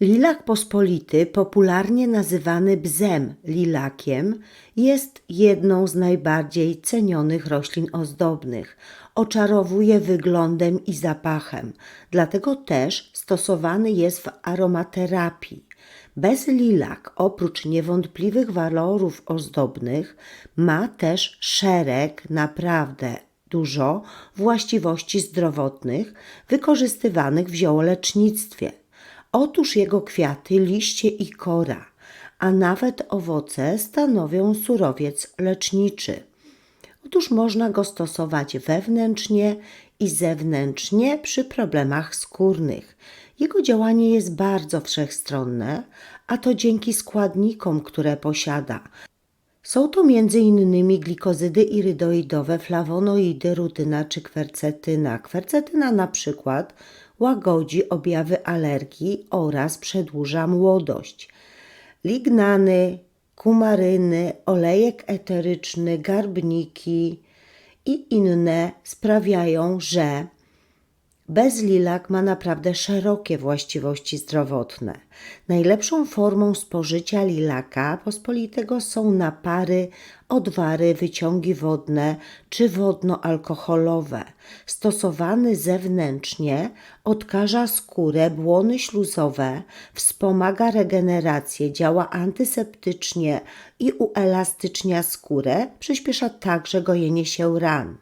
Lilak pospolity, popularnie nazywany bzem lilakiem, jest jedną z najbardziej cenionych roślin ozdobnych. Oczarowuje wyglądem i zapachem, dlatego też stosowany jest w aromaterapii. Bezlilak, oprócz niewątpliwych walorów ozdobnych, ma też szereg naprawdę dużo właściwości zdrowotnych wykorzystywanych w ziołolecznictwie. Otóż jego kwiaty, liście i kora, a nawet owoce stanowią surowiec leczniczy. Otóż można go stosować wewnętrznie i zewnętrznie przy problemach skórnych. Jego działanie jest bardzo wszechstronne, a to dzięki składnikom, które posiada. Są to m.in. glikozydy irydoidowe, flawonoidy, rutyna czy kwercetyna. Kwercetyna na przykład łagodzi objawy alergii oraz przedłuża młodość. Lignany, kumaryny, olejek eteryczny, garbniki i inne sprawiają, że Bezlilak ma naprawdę szerokie właściwości zdrowotne. Najlepszą formą spożycia lilaka pospolitego są napary, odwary, wyciągi wodne czy wodno-alkoholowe. Stosowany zewnętrznie odkaża skórę, błony śluzowe, wspomaga regenerację, działa antyseptycznie i uelastycznia skórę, przyspiesza także gojenie się ran.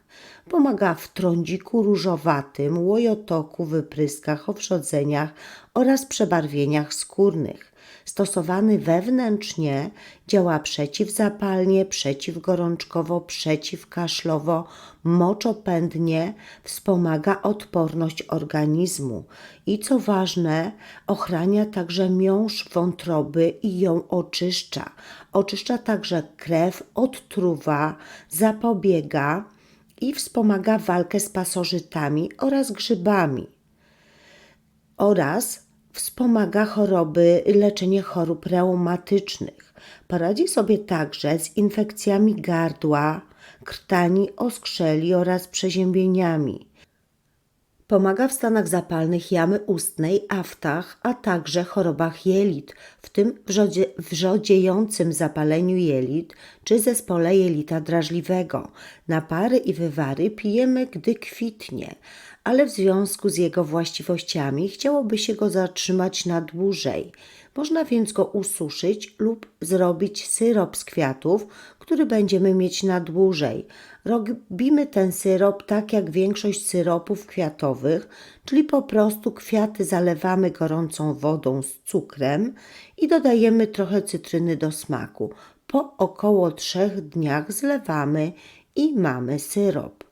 Pomaga w trądziku różowatym, łojotoku, wypryskach, owrzodzeniach oraz przebarwieniach skórnych. Stosowany wewnętrznie działa przeciwzapalnie, przeciwgorączkowo, przeciwkaszlowo, moczopędnie, wspomaga odporność organizmu i co ważne, ochrania także miąższ wątroby i ją oczyszcza. Oczyszcza także krew, odtruwa, zapobiega i wspomaga walkę z pasożytami oraz grzybami oraz wspomaga choroby, leczenie chorób reumatycznych. Poradzi sobie także z infekcjami gardła, krtani, oskrzeli oraz przeziębieniami. Pomaga w stanach zapalnych jamy ustnej, aftach, a także chorobach jelit, w tym wrzodzie, wrzodziejącym zapaleniu jelit czy zespole jelita drażliwego. Napary i wywary pijemy, gdy kwitnie, ale w związku z jego właściwościami chciałoby się go zatrzymać na dłużej. Można więc go ususzyć lub zrobić syrop z kwiatów, który będziemy mieć na dłużej. Robimy ten syrop tak jak większość syropów kwiatowych, czyli po prostu kwiaty zalewamy gorącą wodą z cukrem i dodajemy trochę cytryny do smaku. Po około trzech dniach zlewamy i mamy syrop.